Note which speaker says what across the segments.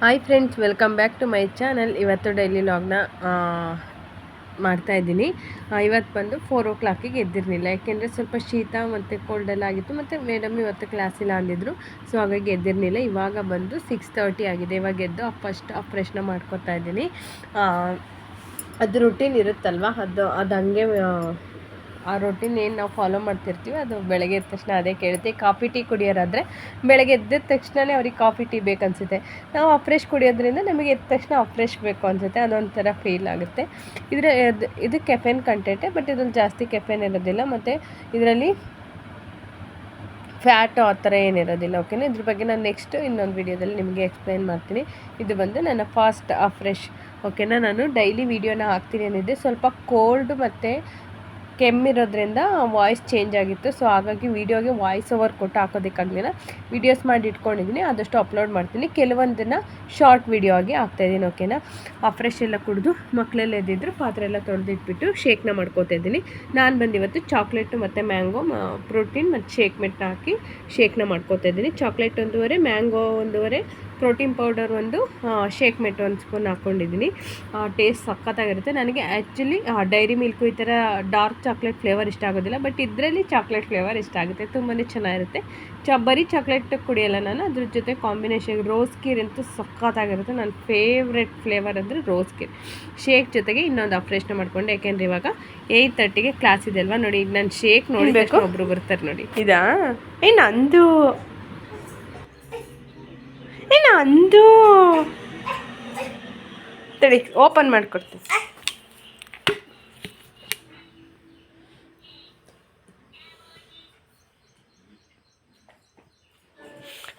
Speaker 1: Hi friends welcome back to my channel ಇವತ್ತು daily ಲಾಗ್ನ ಮಾಡ್ತಾ ಇದ್ದೀನಿ. ಇವತ್ತು ಬಂದು ಫೋರ್ ಓ ಕ್ಲಾಕಿಗೆ ಎದ್ದಿರಲಿಲ್ಲ. ಯಾಕೆಂದರೆ ಸ್ವಲ್ಪ ಶೀತ ಮತ್ತು ಕೋಲ್ಡ್ ಎಲ್ಲ ಆಗಿತ್ತು. ಮತ್ತು ಮೇಡಮ್ ಇವತ್ತು ಕ್ಲಾಸ್ ಇಲ್ಲ ಅಂದಿದ್ರು. ಸೊ ಹಾಗಾಗಿ ಎದ್ದಿರಲಿಲ್ಲ. ಇವಾಗ ಬಂದು ಸಿಕ್ಸ್ ತರ್ಟಿ ಆಗಿದೆ. ಇವಾಗ ಎದ್ದು ಫಸ್ಟ್ ಆಪ್ರೇಷನ್ ಮಾಡ್ಕೊತಾ ಇದ್ದೀನಿ. ಅದು ರುಟೀನ್ ಇರುತ್ತಲ್ವ? ಅದು ಅದು ಹಂಗೆ ಆ, ರೊಟೀನ್ ಏನು ನಾವು ಫಾಲೋ ಮಾಡ್ತಿರ್ತೀವಿ ಅದು ಬೆಳಗ್ಗೆ ಎದ್ದ ತಕ್ಷಣ ಅದೇ ಕೇಳುತ್ತೆ. ಕಾಫಿ ಟೀ ಕುಡಿಯೋರಾದರೆ ಬೆಳಗ್ಗೆ ಎದ್ದ ತಕ್ಷಣವೇ ಅವ್ರಿಗೆ ಕಾಫಿ ಟೀ ಬೇಕನ್ಸುತ್ತೆ. ನಾವು ಅಫ್ರೆಶ್ ಕುಡಿಯೋದ್ರಿಂದ ನಮಗೆ ಎದ್ದ ತಕ್ಷಣ ಅಫ್ರೆಶ್ ಬೇಕು ಅನಿಸುತ್ತೆ. ಅದೊಂಥರ ಫೀಲ್ ಆಗುತ್ತೆ. ಇದರ ಇದು ಕೆಫೆನ್ ಕಂಟೆಂಟೆ ಬಟ್ ಇದ್ರಲ್ಲಿ ಜಾಸ್ತಿ ಕೆಫೆನ್ ಇರೋದಿಲ್ಲ. ಮತ್ತು ಇದರಲ್ಲಿ ಫ್ಯಾಟು ಆ ಥರ ಏನಿರೋದಿಲ್ಲ ಓಕೆನಾ ಇದ್ರ ಬಗ್ಗೆ ನಾನು ನೆಕ್ಸ್ಟ್ ಇನ್ನೊಂದು ವಿಡಿಯೋದಲ್ಲಿ ನಿಮಗೆ ಎಕ್ಸ್ಪ್ಲೈನ್ ಮಾಡ್ತೀನಿ. ಇದು ಬಂದು ನನ್ನ ಫಾಸ್ಟ್ ಫ್ರೆಶ್ ಓಕೆನಾ ನಾನು ಡೈಲಿ ವೀಡಿಯೋನ ಹಾಕ್ತೀನಿ ಅನ್ನಿದ್ದೆ ಸ್ವಲ್ಪ ಕೋಲ್ಡ್ ಮತ್ತು ಕೆಮ್ಮಿರೋದ್ರಿಂದ ವಾಯ್ಸ್ ಚೇಂಜ್ ಆಗಿತ್ತು. ಸೊ ಹಾಗಾಗಿ ವೀಡಿಯೋಗೆ ವಾಯ್ಸ್ ಓವರ್ ಕೊಟ್ಟು ಹಾಕೋದಕ್ಕಾಗಲಿಲ್ಲ. ವೀಡಿಯೋಸ್ ಮಾಡಿ ಇಟ್ಕೊಂಡಿದ್ದೀನಿ ಆದಷ್ಟು ಅಪ್ಲೋಡ್ ಮಾಡ್ತೀನಿ. ಕೆಲವೊಂದನ್ನು ಶಾರ್ಟ್ ವೀಡಿಯೋ ಆಗಿ ಹಾಕ್ತಾಯಿದ್ದೀನಿ ಓಕೆನಾ ಆ ಫ್ರೆಶ್ ಎಲ್ಲ ಕುಡಿದು ಮಕ್ಕಳೆಲ್ಲ ಎದ್ದಿದ್ರು ಪಾತ್ರೆ ಎಲ್ಲ ತೊಳೆದಿಟ್ಬಿಟ್ಟು ಶೇಕ್ನ ಮಾಡ್ಕೋತಾ ಇದ್ದೀನಿ. ನಾನು ಬಂದು ಇವತ್ತು ಚಾಕ್ಲೇಟು ಮತ್ತು ಮ್ಯಾಂಗೋ ಪ್ರೋಟೀನ್ ಮತ್ತು ಶೇಕ್ ಮೆಟ್ನ ಹಾಕಿ ಶೇಕ್ನ ಮಾಡ್ಕೋತಾ ಇದ್ದೀನಿ. ಚಾಕ್ಲೇಟ್ ಒಂದೂವರೆ ಮ್ಯಾಂಗೋ ಒಂದೂವರೆ ಪ್ರೋಟೀನ್ ಪೌಡರ್ ಒಂದು ಶೇಕ್ ಮೆಟ್ ಒಂದು ಸ್ಪೂನ್ ಹಾಕ್ಕೊಂಡಿದ್ದೀನಿ. ಟೇಸ್ಟ್ ಸಖತ್ತಾಗಿರುತ್ತೆ. ನನಗೆ ಆ್ಯಕ್ಚುಲಿ ಡೈರಿ ಮಿಲ್ಕು ಈ ಥರ ಡಾರ್ಕ್ ಚಾಕ್ಲೇಟ್ ಫ್ಲೇವರ್ ಇಷ್ಟ ಆಗೋದಿಲ್ಲ ಬಟ್ ಇದರಲ್ಲಿ ಚಾಕ್ಲೇಟ್ ಫ್ಲೇವರ್ ಇಷ್ಟ ಆಗುತ್ತೆ. ತುಂಬಾ ಚೆನ್ನಾಗಿರುತ್ತೆ. ಚ ಬರೀ ಚಾಕ್ಲೇಟ್ ಕುಡಿಯಲ್ಲ ನಾನು ಅದ್ರ ಜೊತೆ ಕಾಂಬಿನೇಷನ್ ರೋಸ್ ಕೀರ್ ಅಂತೂ ಸಖತ್ತಾಗಿರುತ್ತೆ. ನನ್ನ ಫೇವ್ರೆಟ್ ಫ್ಲೇವರ್ ಅಂದರೆ ರೋಸ್ ಕೀರ್ ಶೇಕ್ ಜೊತೆಗೆ ಇನ್ನೊಂದು ಆಪ್ರೇಷನ್ ಮಾಡ್ಕೊಂಡೆ ಯಾಕೆಂದ್ರೆ ಇವಾಗ ಏಯ್ಟ್ ತರ್ಟಿಗೆ ಕ್ಲಾಸ್ ಇದೆ ಅಲ್ವಾ ನೋಡಿ. ಈಗ ನಾನು ಶೇಕ್ ನೋಡಬೇಕು ಒಬ್ರು ಬರ್ತಾರೆ ನೋಡಿ. ಇದಾ? ಏ ನಂದು ಏ ಅಂದು? ತಡಿ ಓಪನ್ ಮಾಡಿಕೊಡ್ತೀನಿ.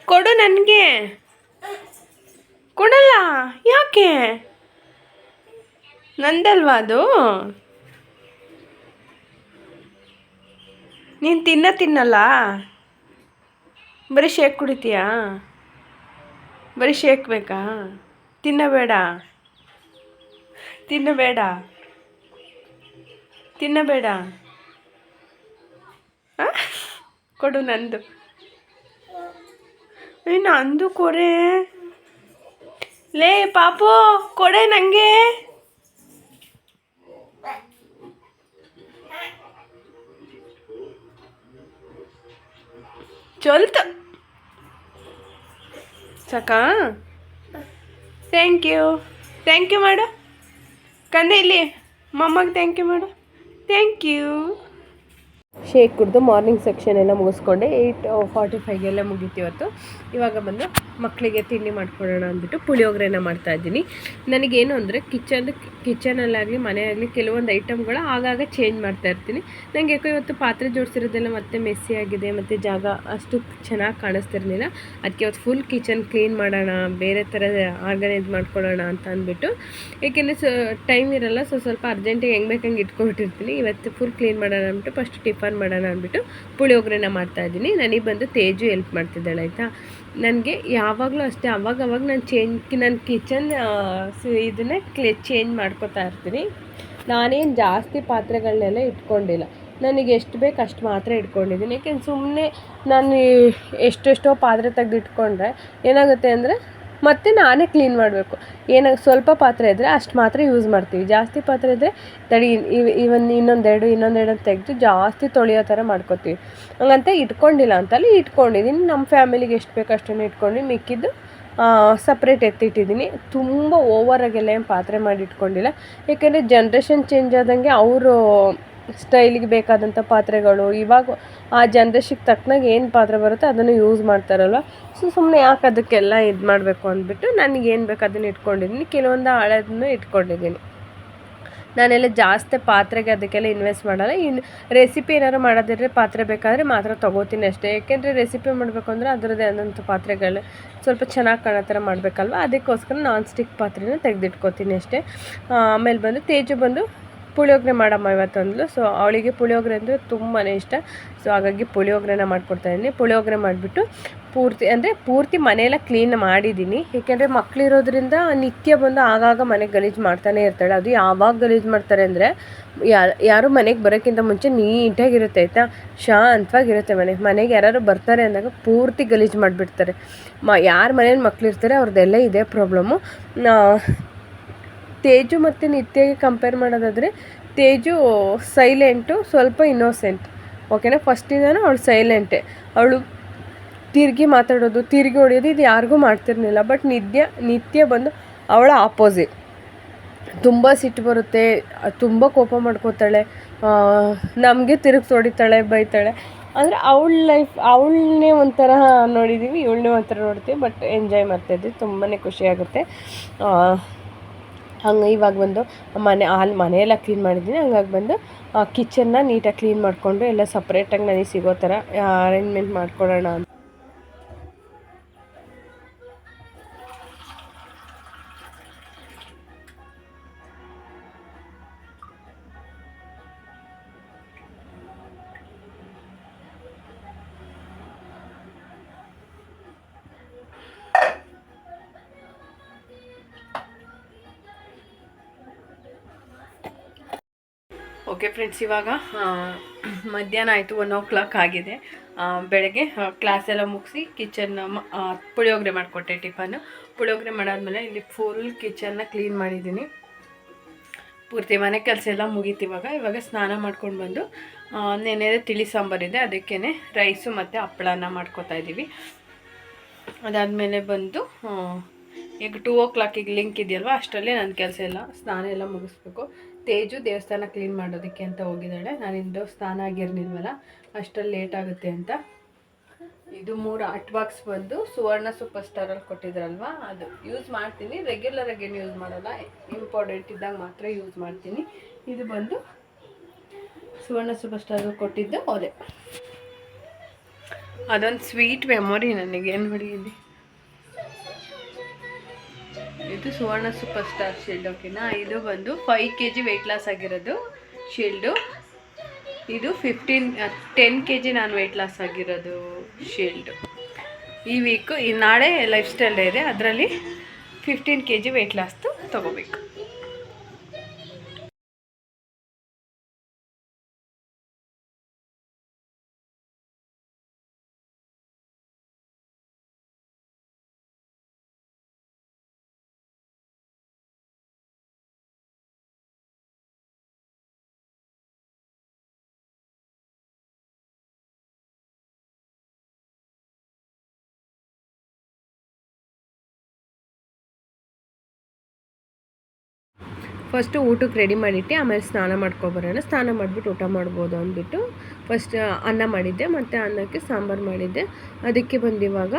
Speaker 1: ಕೊಡು ನನಗೆ. ಕೊಡಲ್ಲ, ಯಾಕೆ? ನಂದಲ್ವಾ ಅದು? ನೀನು ತಿನ್ನ ತಿನ್ನಲ್ಲ? ಬರೀ ಶೇಕ್ ಕುಡಿತೀಯಾ? ಬರೀ ಶೇಕ್ ಬೇಕಾ? ತಿನ್ನಬೇಡ. ತಿನ್ನಬೇಡ. ತಿನ್ನಬೇಡ? ಕೊಡು ನಂದು. ಏ, ನಂದು ಕೊರೆ ಲೇ, ಪಾಪು, ಕೊಡೆ ನನಗೆ ಚೊಲ್ತು. ಸಾಕಾ? ಥ್ಯಾಂಕ್ ಯು ಥ್ಯಾಂಕ್ ಯು ಮಾಡು ಕಂದೆ ಇಲ್ಲಿ. ಮಮ್ಮಗೆ ಥ್ಯಾಂಕ್ ಯು ಮಾಡು ಥ್ಯಾಂಕ್ ಯು ಶೇಕ್ ಕುಡಿದು ಮಾರ್ನಿಂಗ್ ಸೆಕ್ಷನ್ ಎಲ್ಲ ಮುಗಿಸ್ಕೊಂಡೆ. ಏಯ್ಟ್ ಫಾರ್ಟಿ ಫೈವ್ಗೆಲ್ಲ ಮುಗೀತು ಇವತ್ತು. ಇವಾಗ ಬಂದು ಮಕ್ಕಳಿಗೆ ತಿಂಡಿ ಮಾಡ್ಕೊಳ್ಳೋಣ ಅಂದ್ಬಿಟ್ಟು ಪುಳಿಯೋಗರೆನ ಮಾಡ್ತಾ ಇದ್ದೀನಿ. ನನಗೇನು ಅಂದರೆ ಕಿಚನ್ ಕಿಚನಲ್ಲಾಗಲಿ ಮನೆಯಾಗಲಿ ಕೆಲವೊಂದು ಐಟಮ್ಗಳು ಆಗಾಗ ಚೇಂಜ್ ಮಾಡ್ತಾ ಇರ್ತೀನಿ. ನನಗೆ ಯಾಕೋ ಇವತ್ತು ಪಾತ್ರೆ ಜೋಡಿಸಿರೋದೆಲ್ಲ ಮತ್ತೆ ಮೆಸ್ಸಿ ಆಗಿದೆ, ಮತ್ತು ಜಾಗ ಅಷ್ಟು ಚೆನ್ನಾಗಿ ಕಾಣಿಸ್ತಿರ್ಲಿಲ್ಲ. ಅದಕ್ಕೆ ಇವತ್ತು ಫುಲ್ ಕಿಚನ್ ಕ್ಲೀನ್ ಮಾಡೋಣ, ಬೇರೆ ಥರ ಆರ್ಗನೈಸ್ ಮಾಡ್ಕೊಳ್ಳೋಣ ಅಂತ ಅಂದ್ಬಿಟ್ಟು. ಏಕೆಂದರೆ ಸೊ ಟೈಮ್ ಇರಲ್ಲ ಸೊ ಸ್ವಲ್ಪ ಅರ್ಜೆಂಟಿಗೆ ಹೆಂಗೆ ಬೇಕಂಗೆ ಇಟ್ಕೊಂಡ್ಬಿಟ್ಟಿರ್ತೀನಿ ಇವತ್ತು ಫುಲ್ ಕ್ಲೀನ್ ಮಾಡೋಣ ಅಂದ್ಬಿಟ್ಟು ಫಸ್ಟ್ ಟಿಫನ್ ಮಾಡೋಣ ಅಂದ್ಬಿಟ್ಟು ಪುಳಿಯೋಗರೆನ ಮಾಡ್ತಾ ಇದ್ದೀನಿ. ನನಗೆ ಬಂದು ತೇಜು ಹೆಲ್ಪ್ ಮಾಡ್ತಿದ್ದಾಳೆ, ಆಯಿತಾ? ನನಗೆ ಯಾವಾಗಲೂ ಅಷ್ಟೇ ಅವಾಗ ಅವಾಗ ನಾನು ಚೇಂಜ್ ನನ್ನ ಕಿಚನ್ ಇದನ್ನೇ ಕ್ಲೇ ಚೇಂಜ್ ಮಾಡ್ಕೋತಾ ಇರ್ತೀನಿ. ನಾನೇನು ಜಾಸ್ತಿ ಪಾತ್ರೆಗಳನ್ನೆಲ್ಲ ಇಟ್ಕೊಂಡಿಲ್ಲ. ನನಗೆ ಎಷ್ಟು ಬೇಕು ಅಷ್ಟು ಮಾತ್ರ ಇಟ್ಕೊಂಡಿದ್ದೀನಿ. ಯಾಕೆಂದ್ರೆ ಸುಮ್ಮನೆ ನಾನು ಎಷ್ಟೆಷ್ಟೋ ಪಾತ್ರೆ ತೆಗೆದಿಟ್ಕೊಂಡ್ರೆ ಏನಾಗುತ್ತೆ ಅಂದರೆ ಮತ್ತೆ ನಾನೇ ಕ್ಲೀನ್ ಮಾಡಬೇಕು. ಏನಾಗ ಸ್ವಲ್ಪ ಪಾತ್ರೆ ಇದ್ದರೆ ಅಷ್ಟು ಮಾತ್ರ ಯೂಸ್ ಮಾಡ್ತೀವಿ. ಜಾಸ್ತಿ ಪಾತ್ರೆ ಇದ್ದರೆ ತಡಿ ಇವ್ ಇವನ್ ಇನ್ನೊಂದೆರಡು ಇನ್ನೊಂದೆರಡು ಅಂತ ತೆಗೆದು ಜಾಸ್ತಿ ತೊಳೆಯೋ ಥರ ಮಾಡ್ಕೊತೀವಿ. ಹಂಗಂತ ಇಟ್ಕೊಂಡಿಲ್ಲ ಅಂತಲ್ಲಿ ಇಟ್ಕೊಂಡಿದ್ದೀನಿ ನಮ್ಮ ಫ್ಯಾಮಿಲಿಗೆ ಎಷ್ಟು ಬೇಕು ಅಷ್ಟನ್ನು ಇಟ್ಕೊಂಡು ಮಿಕ್ಕಿದ್ದು ಸಪ್ರೇಟ್ ಎತ್ತಿಟ್ಟಿದ್ದೀನಿ ತುಂಬ ಓವರಾಗೆಲ್ಲ ಏನು ಪಾತ್ರೆ ಮಾಡಿ ಇಟ್ಕೊಂಡಿಲ್ಲ. ಏಕೆಂದರೆ ಜನ್ರೇಷನ್ ಚೇಂಜ್ ಆದಂಗೆ ಅವರು ಸ್ಟೈಲಿಗೆ ಬೇಕಾದಂಥ ಪಾತ್ರೆಗಳು, ಇವಾಗ ಆ ಜನ್ರೇಷನ್ಗೆ ತಕ್ಕನಾಗಿ ಏನು ಪಾತ್ರೆ ಬರುತ್ತೆ ಅದನ್ನು ಯೂಸ್ ಮಾಡ್ತಾರಲ್ವ? ಸೊ ಸುಮ್ಮನೆ ಯಾಕೆ ಅದಕ್ಕೆಲ್ಲ ಇದು ಮಾಡಬೇಕು ಅಂದ್ಬಿಟ್ಟು ನನಗೆ ಏನು ಬೇಕು ಅದನ್ನು ಇಟ್ಕೊಂಡಿದ್ದೀನಿ ಕೆಲವೊಂದು ಹಳೇದನ್ನು ಇಟ್ಕೊಂಡಿದ್ದೀನಿ ನಾನೆಲ್ಲ ಜಾಸ್ತಿ ಪಾತ್ರೆಗೆ ಅದಕ್ಕೆಲ್ಲ ಇನ್ವೆಸ್ಟ್ ಮಾಡಲ್ಲ. ಇನ್ನು ರೆಸಿಪಿ ಏನಾದ್ರು ಮಾಡೋದಿದ್ರೆ ಪಾತ್ರೆ ಬೇಕಾದರೆ ಮಾತ್ರ ತೊಗೋತೀನಿ ಅಷ್ಟೇ. ಏಕೆಂದರೆ ರೆಸಿಪಿ ಮಾಡಬೇಕು ಅಂದರೆ ಅದರದ್ದೇ ಆದಂಥ ಪಾತ್ರೆಗಳು ಸ್ವಲ್ಪ ಚೆನ್ನಾಗಿ ಕಾಣೋ ಥರ ಮಾಡಬೇಕಲ್ವ? ಅದಕ್ಕೋಸ್ಕರ ನಾನ್ ಸ್ಟಿಕ್ ಪಾತ್ರೆನ ತೆಗೆದಿಟ್ಕೋತೀನಿ ಅಷ್ಟೇ. ಆಮೇಲೆ ಬಂದು, ತೇಜು ಬಂದು ಪುಳಿಯೋಗರೆ ಮಾಡಮ್ಮ ಇವತ್ತು ಸೊ ಅವಳಿಗೆ ಪುಳಿಯೋಗರೆ ಅಂದರೆ ತುಂಬಾ ಇಷ್ಟ. ಸೊ ಹಾಗಾಗಿ ಪುಳಿಯೋಗರೆನ ಇದ್ದೀನಿ. ಪುಳಿಯೋಗರೆ ಮಾಡಿಬಿಟ್ಟು ಪೂರ್ತಿ, ಅಂದರೆ ಪೂರ್ತಿ ಮನೆಯೆಲ್ಲ ಕ್ಲೀನ್ ಮಾಡಿದ್ದೀನಿ. ಏಕೆಂದರೆ ಮಕ್ಕಳಿರೋದ್ರಿಂದ ನಿತ್ಯ ಬಂದು ಆಗಾಗ ಮನೆಗೆ ಗಲೀಜು ಮಾಡ್ತಾನೆ ಇರ್ತಾಳೆ. ಅದು ಯಾವಾಗ ಗಲೀಜು ಮಾಡ್ತಾರೆ ಅಂದರೆ ಯಾರು ಮನೆಗೆ ಬರೋಕ್ಕಿಂತ ಮುಂಚೆ ನೀಟಾಗಿರುತ್ತೆ, ಆಯಿತಾ? ಶಾಂತವಾಗಿರುತ್ತೆ ಮನೆ. ಮನೆಗೆ ಯಾರು ಬರ್ತಾರೆ ಅಂದಾಗ ಪೂರ್ತಿ ಗಲೀಜು ಮಾಡಿಬಿಡ್ತಾರೆ. ಮ, ಯಾರು ಮನೇಲಿ ಮಕ್ಕಳಿರ್ತಾರೆ ಅವ್ರದ್ದೆಲ್ಲ ಇದೇ ಪ್ರಾಬ್ಲಮ್ಮು. ತೇಜು ಮತ್ತು ನಿತ್ಯಗೆ ಕಂಪೇರ್ ಮಾಡೋದಾದರೆ ತೇಜು ಸೈಲೆಂಟು ಸ್ವಲ್ಪ ಇನ್ನೋಸೆಂಟ್ ಓಕೆನಾ ಫಸ್ಟಿಂದನೂ ಅವಳು ಸೈಲೆಂಟೆ ಅವಳು ತಿರುಗಿ ಮಾತಾಡೋದು, ತಿರುಗಿ ಹೊಡೆಯೋದು ಇದು ಯಾರಿಗೂ ಮಾಡ್ತಿರ್ಲಿಲ್ಲ. ಬಟ್ ನಿತ್ಯ ನಿತ್ಯ ಬಂದು ಅವಳ ಆಪೋಸಿಟ್ ತುಂಬ ಸಿಟ್ಟು ಬರುತ್ತೆ, ತುಂಬ ಕೋಪ ಮಾಡ್ಕೋತಾಳೆ ನಮಗೆ ತಿರುಗಿ ಹೊಡಿತಾಳೆ, ಬೈತಾಳೆ. ಅಂದರೆ ಅವಳ ಲೈಫ್ ಅವಳನ್ನೇ ಒಂಥರ ನೋಡಿದ್ದೀವಿ ಇವಳನ್ನೇ ಒಂಥರ ನೋಡ್ತೀವಿ ಬಟ್ ಎಂಜಾಯ್ ಮಾಡ್ತಾಯಿದ್ವಿ ತುಂಬಾ ಖುಷಿಯಾಗುತ್ತೆ ಹಂಗೆ ಇವಾಗ ಬಂದು ಮನೆ ಆಲ್ ಮನೆಯೆಲ್ಲ ಕ್ಲೀನ್ ಮಾಡಿದ್ದೀನಿ. ಹಂಗಾಗಿ ಬಂದು ಕಿಚನ್ನ ನೀಟಾಗಿ ಕ್ಲೀನ್ ಮಾಡಿಕೊಂಡು ಎಲ್ಲ ಸಪ್ರೇಟಾಗಿ ನನಗೆ ಸಿಗೋ ಥರ ಅರೇಂಜ್ಮೆಂಟ್ ಮಾಡ್ಕೊಳ್ಳೋಣ ಅಂತ. ಓಕೆ ಫ್ರೆಂಡ್ಸ್ ಇವಾಗ ಮಧ್ಯಾಹ್ನ ಆಯಿತು ಒನ್ ಓ ಕ್ಲಾಕ್ ಆಗಿದೆ ಬೆಳಗ್ಗೆ ಕ್ಲಾಸ್ ಎಲ್ಲ ಮುಗಿಸಿ ಕಿಚನ್ ಪುಳಿಯೋಗರೆ ಮಾಡಿಕೊಟ್ಟೆ ಟಿಫನ್ನು ಪುಳಿಯೋಗರೆ ಮಾಡಾದ್ಮೇಲೆ ಇಲ್ಲಿ ಫುಲ್ ಕಿಚನ್ನ ಕ್ಲೀನ್ ಮಾಡಿದ್ದೀನಿ. ಪೂರ್ತಿ ಮನೆ ಕೆಲಸ ಎಲ್ಲ ಮುಗೀತು ಇವಾಗ. ಇವಾಗ ಸ್ನಾನ ಮಾಡ್ಕೊಂಡು ಬಂದು ನೆನೆ ತಿಳಿ ಸಾಂಬಾರಿದೆ ಅದಕ್ಕೇ ರೈಸು ಮತ್ತು ಹಪ್ಪಳನ ಮಾಡ್ಕೊತಾ ಇದ್ದೀವಿ ಅದಾದಮೇಲೆ ಬಂದು ಈಗ ಟೂ ಓ ಕ್ಲಾಕಿಗೆ ಲಿಂಕ್ ಇದೆಯಲ್ವ? ಅಷ್ಟರಲ್ಲೇ ನನ್ನ ಕೆಲಸ ಎಲ್ಲ, ಸ್ನಾನ ಎಲ್ಲ ಮುಗಿಸ್ಬೇಕು. ತೇಜು ದೇವಸ್ಥಾನ ಕ್ಲೀನ್ ಮಾಡೋದಕ್ಕೆ ಅಂತ ಹೋಗಿದ್ದಾಳೆ. ನಾನಿಂದು ಸ್ನಾನ ಆಗಿರ್ನಿಲ್ವಲ್ಲ ಅಷ್ಟರಲ್ಲಿ ಲೇಟ್ ಆಗುತ್ತೆ ಅಂತ. ಇದು ಮೂರು ಆರ್ಟ್ ಬಾಕ್ಸ್ ಬಂದು ಸುವರ್ಣ ಸೂಪರ್ ಸ್ಟಾರಲ್ಲಿ ಕೊಟ್ಟಿದ್ರಲ್ವಾ? ಅದು ಯೂಸ್ ಮಾಡ್ತೀನಿ. ರೆಗ್ಯುಲರ್ ಆಗಿ ಯೂಸ್ ಮಾಡಲ್ಲ. ಇಂಪಾರ್ಟೆಂಟ್ ಇದ್ದಾಗ ಮಾತ್ರ ಯೂಸ್ ಮಾಡ್ತೀನಿ. ಇದು ಬಂದು ಸುವರ್ಣ ಸೂಪರ್ ಸ್ಟಾರ್ ಕೊಟ್ಟಿದ್ದು ಅದೇ ಅದೊಂದು ಸ್ವೀಟ್ ಮೆಮೊರಿ ನನಗೆ ಏನು ಇಲ್ಲಿ ಇದು ಸುವರ್ಣ ಸೂಪರ್ ಸ್ಟಾರ್ ಶೀಲ್ಡ್ ಓಕೆನಾ ಇದು ಬಂದು five K G weight loss ಆಗಿರೋದು ಶೀಲ್ಡು ಇದು ಫಿಫ್ಟೀನ್ ಟೆನ್ ಕೆ ಜಿ ನಾನು ವೆಯ್ಟ್ ಲಾಸ್ ಆಗಿರೋದು ಶೀಲ್ಡು ಈ ವೀಕು ಈ ನಾಳೆ ಲೈಫ್ ಸ್ಟೈಲ್ ಇದೆ. ಅದರಲ್ಲಿ ಫಿಫ್ಟೀನ್ ಕೆ ಜಿ ವೆಯ್ಟ್ ಲಾಸ್ದು ತೊಗೋಬೇಕು. ಫಸ್ಟು ಊಟಕ್ಕೆ ರೆಡಿ ಮಾಡಿಟ್ಟು, ಆಮೇಲೆ ಸ್ನಾನ ಮಾಡ್ಕೊಬರೋಣ. ಸ್ನಾನ ಮಾಡಿಬಿಟ್ಟು ಊಟ ಮಾಡ್ಬೋದು ಅಂದ್ಬಿಟ್ಟು ಫಸ್ಟ್ ಅನ್ನ ಮಾಡಿದ್ದೆ. ಮತ್ತು ಅನ್ನಕ್ಕೆ ಸಾಂಬಾರು ಮಾಡಿದ್ದೆ. ಅದಕ್ಕೆ ಬಂದಿವಾಗ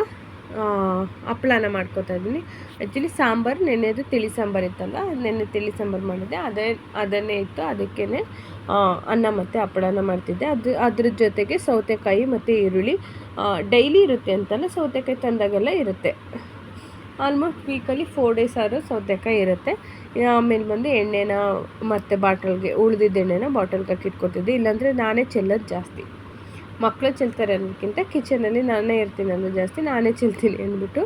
Speaker 1: ಹಪ್ಪಳನ ಮಾಡ್ಕೋತಾ ಇದ್ದೀನಿ. ಆ್ಯಕ್ಚುಲಿ ಸಾಂಬಾರು, ನೆನ್ನೆದು ತಿಳಿ ಸಾಂಬಾರು ಇತ್ತಲ್ಲ, ನೆನ್ನೆ ತಿಳಿ ಸಾಂಬಾರು ಮಾಡಿದ್ದೆ. ಅದೇ, ಅದನ್ನೇ ಇತ್ತು. ಅದಕ್ಕೇ ಅನ್ನ ಮತ್ತು ಹಪ್ಪಳನ ಮಾಡ್ತಿದ್ದೆ. ಅದು, ಅದ್ರ ಜೊತೆಗೆ ಸೌತೆಕಾಯಿ ಮತ್ತು ಈರುಳ್ಳಿ ಡೈಲಿ ಇರುತ್ತೆ ಅಂತಲ್ಲ, ಸೌತೆಕಾಯಿ ತಂದಾಗೆಲ್ಲ ಇರುತ್ತೆ. ಆಲ್ಮೋಸ್ಟ್ ವೀಕಲ್ಲಿ ಫೋರ್ ಡೇಸ್ ಆದರೂ ಸೌತೆಕಾಯಿ ಇರುತ್ತೆ. ಆಮೇಲೆ ಬಂದು ಎಣ್ಣೆನ ಮತ್ತು ಬಾಟಲ್ಗೆ ಉಳಿದಿದ್ದ ಎಣ್ಣೆನ ಬಾಟಲ್ಗೆ ಇಟ್ಕೊತಿದ್ದೆ ಇಲ್ಲಾಂದರೆ ನಾನೇ ಚೆಲ್ಲೋದು ಜಾಸ್ತಿ. ಮಕ್ಕಳು ಚೆಲ್ತಾರೆ ಅನ್ನೋದಕ್ಕಿಂತ ಕಿಚನಲ್ಲಿ ನಾನೇ ಇರ್ತೀನಿ ಅನ್ನೋದು ಜಾಸ್ತಿ. ನಾನೇ ಚೆಲ್ತೀನಿ ಅಂದ್ಬಿಟ್ಟು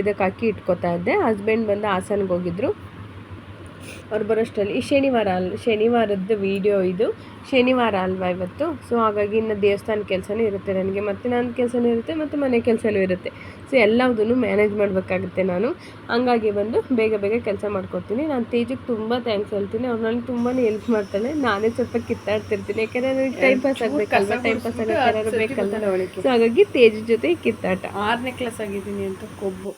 Speaker 1: ಇದಕ್ಕೆ ಹಾಕಿ ಇಟ್ಕೊತಾ ಇದ್ದೆ. ಹಸ್ಬೆಂಡ್ ಬಂದು ಹಾಸನ್ಗೆ ಹೋಗಿದ್ರು. ಅವ್ರು ಬರೋಷ್ಟರಲ್ಲಿ. ಈ ಶನಿವಾರ ಅಲ್ಲ ಶನಿವಾರದ ವೀಡಿಯೋ ಇದು. ಶನಿವಾರ ಅಲ್ವಾ ಇವತ್ತು? ಸೊ ಹಾಗಾಗಿ ಇನ್ನು ದೇವಸ್ಥಾನ ಕೆಲಸನೂ ಇರುತ್ತೆ ನನಗೆ. ಮತ್ತು ನನ್ನ ಕೆಲಸನೂ ಇರುತ್ತೆ ಮತ್ತು ಮನೆ ಕೆಲಸನೂ ಇರುತ್ತೆ. ಸೊ ಎಲ್ಲದನ್ನು ಮ್ಯಾನೇಜ್ ಮಾಡಬೇಕಾಗುತ್ತೆ ನಾನು. ಹಂಗಾಗಿ ಬಂದು ಬೇಗ ಬೇಗ ಕೆಲಸ ಮಾಡ್ಕೊತೀನಿ ನಾನು ತೇಜಕ್ಕೆ ತುಂಬ ಥ್ಯಾಂಕ್ಸ್ ಹೇಳ್ತೀನಿ. ಅವ್ರು ನನಗೆ ತುಂಬಾ ಹೆಲ್ಪ್ ಮಾಡ್ತಾನೆ ನಾನೇ ಸ್ವಲ್ಪ ಕಿತ್ತಾಡ್ತಿರ್ತೀನಿ. ಯಾಕಂದರೆ ನನಗೆ ಟೈಮ್ ಪಾಸ್ ಆಗಬೇಕಲ್ವ? ಟೈಮ್ ಪಾಸ್ ಆಗೋಕ್ಕೆ ಬೇಕಲ್ಲ ಸೊ ಹಾಗಾಗಿ ತೇಜ್ ಜೊತೆ ಕಿತ್ತಾಟ. ಆರನೇ ಕ್ಲಾಸ್ ಆಗಿದ್ದೀನಿ ಅಂತ ಕೊಬ್ಬು.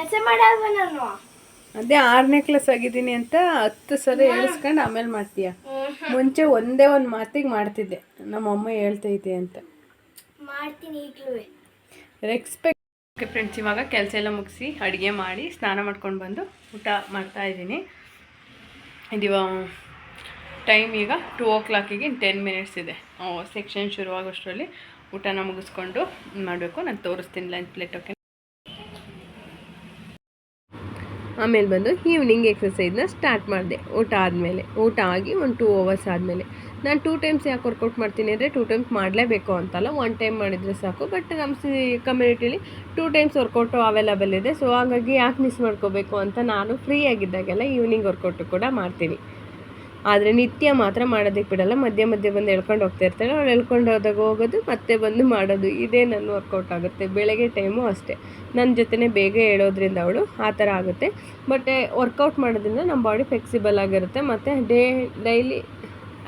Speaker 2: ಕೆಲಸ ಮಾಡಲ್ವ ನಾನು?
Speaker 1: ಅದೇ ಆರನೇ ಕ್ಲಾಸ್ ಆಗಿದ್ದೀನಿ ಅಂತ ಹತ್ತು ಸಲ ಹೇಳಿಸ್ಕೊಂಡು ಆಮೇಲೆ ಮಾಡ್ತೀಯ. ಮುಂಚೆ ಒಂದೇ ಒಂದು ಮಾತಿಗೆ ಮಾಡ್ತಿದ್ದೆ. ನಮ್ಮಮ್ಮ ಹೇಳ್ತೈತೆ ಅಂತ.
Speaker 2: ಮಾಡ್ತೀನಿ ಈಗಲೂ.
Speaker 1: ರೆಕ್ಸ್ಪೆಕ್ಟ್ ಓಕೆ ಫ್ರೆಂಡ್ಸ್ ಇವಾಗ ಕೆಲಸ ಎಲ್ಲ ಮುಗಿಸಿ ಅಡುಗೆ ಮಾಡಿ ಸ್ನಾನ ಮಾಡ್ಕೊಂಡು ಬಂದು ಊಟ ಮಾಡ್ತಾ ಇದ್ದೀನಿ. ಇದು ಟೈಮ್ ಈಗ ಟೂ ಓ ಕ್ಲಾಕಿಗೆ ಟೆನ್ ಮಿನಿಟ್ಸ್ ಇದೆ. ಸೆಕ್ಷನ್ ಶುರುವಾಗೋಷ್ಟರಲ್ಲಿ ಊಟನ ಮುಗಿಸ್ಕೊಂಡು ಮಾಡಬೇಕು. ನಾನು ತೋರಿಸ್ತೀನಿ ಲಂಚ್ ಪ್ಲೇಟ್ ಓಕೆ ಆಮೇಲೆ ಬಂದು ಈವ್ನಿಂಗ್ ಎಕ್ಸಸೈಸ್ನ ಸ್ಟಾರ್ಟ್ ಮಾಡಿದೆ. ಊಟ ಆದಮೇಲೆ, ಊಟ ಆಗಿ ಒಂದು ಟೂ ಅವರ್ಸ್ ಆದಮೇಲೆ. ನಾನು ಟೂ ಟೈಮ್ಸ್ ಯಾಕೆ ವರ್ಕೌಟ್ ಮಾಡ್ತೀನಿ ಅಂದರೆ ಟೂ ಟೈಮ್ಸ್ ಮಾಡಲೇಬೇಕು ಅಂತಲ್ಲ. ಒನ್ ಟೈಮ್ ಮಾಡಿದರೆ ಸಾಕು ಬಟ್ ನಮ್ಮ ಸಿ ಕಮ್ಯುನಿಟಿಲಿ ಟೂ ಟೈಮ್ಸ್ ವರ್ಕೌಟು ಅವೈಲಬಲ್ ಇದೆ. ಸೊ ಹಾಗಾಗಿ ಯಾಕೆ ಮಿಸ್ ಮಾಡ್ಕೋಬೇಕು ಅಂತ ನಾನು ಫ್ರೀ ಆಗಿದ್ದಾಗೆಲ್ಲ ಈವ್ನಿಂಗ್ ವರ್ಕೌಟು ಕೂಡ ಮಾಡ್ತೀನಿ. ಆದರೆ ನಿತ್ಯ ಮಾತ್ರ ಮಾಡೋದಕ್ಕೆ ಬಿಡಲ್ಲ. ಮಧ್ಯೆ ಮಧ್ಯೆ ಬಂದು ಎಳ್ಕೊಂಡು ಹೋಗ್ತಾ ಇರ್ತಾಳೆ ಅವಳು ಎಳ್ಕೊಂಡು ಹೋದಾಗ ಹೋಗೋದು, ಮತ್ತೆ ಬಂದು ಮಾಡೋದು. ಇದೇ ನನ್ನ ವರ್ಕೌಟ್ ಆಗುತ್ತೆ. ಬೆಳಗ್ಗೆ ಟೈಮು ಅಷ್ಟೇ. ನನ್ನ ಜೊತೆನೇ ಬೇಗ ಹೇಳೋದ್ರಿಂದ ಅವಳು ಆ ಥರ ಆಗುತ್ತೆ. ಬಟ್ ವರ್ಕೌಟ್ ಮಾಡೋದ್ರಿಂದ ನಮ್ಮ ಬಾಡಿ ಫ್ಲೆಕ್ಸಿಬಲ್ ಆಗಿರುತ್ತೆ. ಮತ್ತು ಡೇ ಡೈಲಿ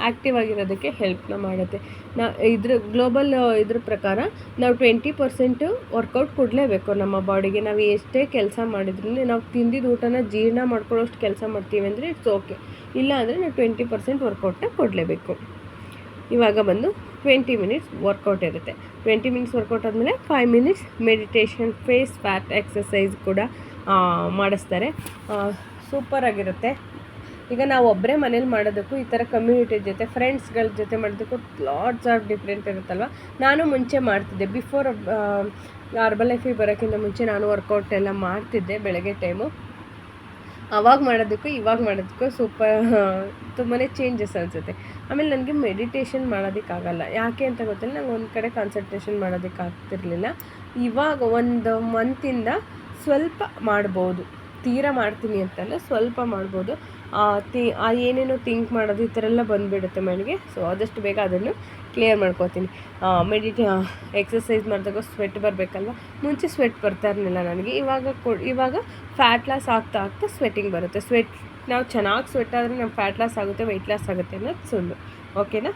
Speaker 1: ಆ್ಯಕ್ಟಿವ್ ಆಗಿರೋದಕ್ಕೆ ಹೆಲ್ಪ್ನ ಮಾಡುತ್ತೆ. ನಾ ಇದ್ರ ಗ್ಲೋಬಲ್ ಇದ್ರ ಪ್ರಕಾರ ನಾವು ಟ್ವೆಂಟಿ ಪರ್ಸೆಂಟು ವರ್ಕೌಟ್ ಕೊಡಲೇಬೇಕು ನಮ್ಮ ಬಾಡಿಗೆ ನಾವು ಎಷ್ಟೇ ಕೆಲಸ ಮಾಡಿದ್ರೂ ನಾವು ತಿಂದಿದ್ದು ಊಟನ ಜೀರ್ಣ ಮಾಡ್ಕೊಳ್ಳೋಷ್ಟು ಕೆಲಸ ಮಾಡ್ತೀವಿ ಅಂದರೆ ಇಟ್ಸ್ ಓಕೆ ಇಲ್ಲ ಅಂದರೆ ನಾವು ಟ್ವೆಂಟಿ ಪರ್ಸೆಂಟ್ ವರ್ಕೌಟ್ನ ಕೊಡಲೇಬೇಕು. ಇವಾಗ ಬಂದು ಟ್ವೆಂಟಿ ಮಿನಿಟ್ಸ್ ವರ್ಕೌಟ್ ಇರುತ್ತೆ. ಟ್ವೆಂಟಿ ಮಿನಿಟ್ಸ್ ವರ್ಕೌಟ್ ಆದಮೇಲೆ five minutes meditation face fat exercise ಕೂಡ ಮಾಡಿಸ್ತಾರೆ. ಸೂಪರಾಗಿರುತ್ತೆ ಈಗ ನಾವು ಒಬ್ಬರೇ ಮನೇಲಿ ಮಾಡೋದಕ್ಕೂ ಈ ಥರ ಕಮ್ಯುನಿಟಿ ಜೊತೆ ಫ್ರೆಂಡ್ಸ್ಗಳ ಜೊತೆ ಮಾಡೋದಕ್ಕೂ ಲಾಟ್ಸ್ ಆಫ್ ಡಿಫ್ರೆಂಟ್ ಇರುತ್ತಲ್ವ? ನಾನು ಮುಂಚೆ ಮಾಡ್ತಿದ್ದೆ. ಬಿಫೋರ್ ಅರ್ಬಲ್ ಲೈಫಿಗೆ ಬರೋಕ್ಕಿಂತ ಮುಂಚೆ ನಾನು ವರ್ಕೌಟ್ ಎಲ್ಲ ಮಾಡ್ತಿದ್ದೆ ಬೆಳಗ್ಗೆ ಟೈಮು ಆವಾಗ ಮಾಡೋದಕ್ಕೂ ಇವಾಗ ಮಾಡೋದಕ್ಕೂ ಸೂಪರ್ ತುಂಬಾ ಚೇಂಜಸ್ ಅನಿಸುತ್ತೆ. ಆಮೇಲೆ ನನಗೆ ಮೆಡಿಟೇಷನ್ ಮಾಡೋದಕ್ಕಾಗಲ್ಲ. ಯಾಕೆ ಅಂತ ಗೊತ್ತಿಲ್ಲ. ನಂಗೆ ಒಂದು ಕಡೆ ಕಾನ್ಸಂಟ್ರೇಷನ್ ಮಾಡೋದಕ್ಕಾಗ್ತಿರ್ಲಿಲ್ಲ ಇವಾಗ ಒಂದು ಮಂತಿಂದ ಸ್ವಲ್ಪ ಮಾಡ್ಬೋದು. ತೀರ ಮಾಡ್ತೀನಿ ಅಂತಲ್ಲ, ಸ್ವಲ್ಪ ಮಾಡ್ಬೋದು. ತಿ, ಆ ಏನೇನೋ ಥಿಂಕ್ ಮಾಡೋದು ಈ ಥರ ಎಲ್ಲ ಬಂದುಬಿಡುತ್ತೆ ಮೈಂಡ್ಗೆ ಸೊ ಆದಷ್ಟು ಬೇಗ ಅದನ್ನು ಕ್ಲಿಯರ್ ಮಾಡ್ಕೋತೀನಿ. ಮೆಡಿಟ್ ಎಕ್ಸಸೈಸ್ ಮಾಡಿದಾಗ ಸ್ವೆಟ್ ಬರಬೇಕಲ್ವ? ಮುಂಚೆ ಸ್ವೆಟ್ ಬರ್ತಾ ಇರಲಿಲ್ಲ ನನಗೆ. ಇವಾಗ ಕೊ, ಇವಾಗ ಫ್ಯಾಟ್ ಲಾಸ್ ಆಗ್ತಾ ಆಗ್ತಾ ಸ್ವೆಟ್ಟಿಂಗ್ ಬರುತ್ತೆ. ಸ್ವೆಟ್ ನಾವು ಚೆನ್ನಾಗಿ ಸ್ವೆಟ್ ಆದರೆ ನಮ್ಮ ಫ್ಯಾಟ್ ಲಾಸ್ ಆಗುತ್ತೆ ವೆಯ್ಟ್ ಲಾಸ್ ಆಗುತ್ತೆ ಅನ್ನೋದು ಸುಳ್ಳು. ಓಕೆನಾ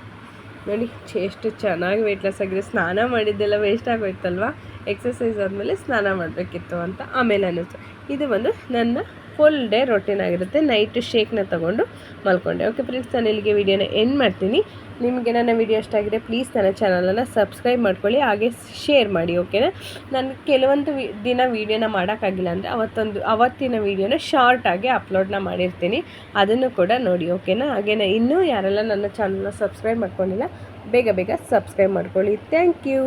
Speaker 1: ನೋಡಿ ಎಷ್ಟು ಚೆನ್ನಾಗಿ ವೆಯ್ಟ್ ಲಾಸ್ ಆಗಿದೆ. ಸ್ನಾನ ಮಾಡಿದ್ದೆಲ್ಲ ವೇಸ್ಟ್ ಆಗೋಯ್ತಲ್ವ? ಎಕ್ಸಸೈಸ್ ಆದಮೇಲೆ ಸ್ನಾನ ಮಾಡಬೇಕಿತ್ತು ಅಂತ ಆಮೇಲೆ ಅನ್ನಿಸ್ತು. ಇದು ಒಂದು ನನ್ನ ಫುಲ್ ಡೇ ರೊಟೀನ್ ಆಗಿರುತ್ತೆ. ನೈಟ್ ಶೇಕ್ನ ತೊಗೊಂಡು ಮಲ್ಕೊಂಡೆ. ಓಕೆ ಫ್ರೆಂಡ್ಸ್ ನಾನು ಇಲ್ಲಿಗೆ ವಿಡಿಯೋನ ಎಂಡ್ ಮಾಡ್ತೀನಿ. ನಿಮಗೆ ನನ್ನ ವಿಡಿಯೋ ಇಷ್ಟ ಆಗಿದೆ ಪ್ಲೀಸ್ ನನ್ನ ಚಾನಲನ್ನು ಸಬ್ಸ್ಕ್ರೈಬ್ ಮಾಡ್ಕೊಳ್ಳಿ. ಹಾಗೆ ಶೇರ್ ಮಾಡಿ ಓಕೆನಾ ನಾನು ಕೆಲವೊಂದು ವಿ, ದಿನ ವೀಡಿಯೋನ ಮಾಡೋಕ್ಕಾಗಿಲ್ಲ ಅಂದರೆ ಅವತ್ತೊಂದು, ಅವತ್ತಿನ ವೀಡಿಯೋನ ಶಾರ್ಟಾಗಿ ಅಪ್ಲೋಡ್ನ ಮಾಡಿರ್ತೀನಿ. ಅದನ್ನು ಕೂಡ ನೋಡಿ ಓಕೆನಾ ಹಾಗೇನ ನಾ, ಇನ್ನೂ ಯಾರೆಲ್ಲ ನನ್ನ ಚಾನಲ್ನ ಸಬ್ಸ್ಕ್ರೈಬ್ ಮಾಡ್ಕೊಂಡಿಲ್ಲ, ಬೇಗ ಬೇಗ ಸಬ್ಸ್ಕ್ರೈಬ್ ಮಾಡ್ಕೊಳ್ಳಿ. Thank you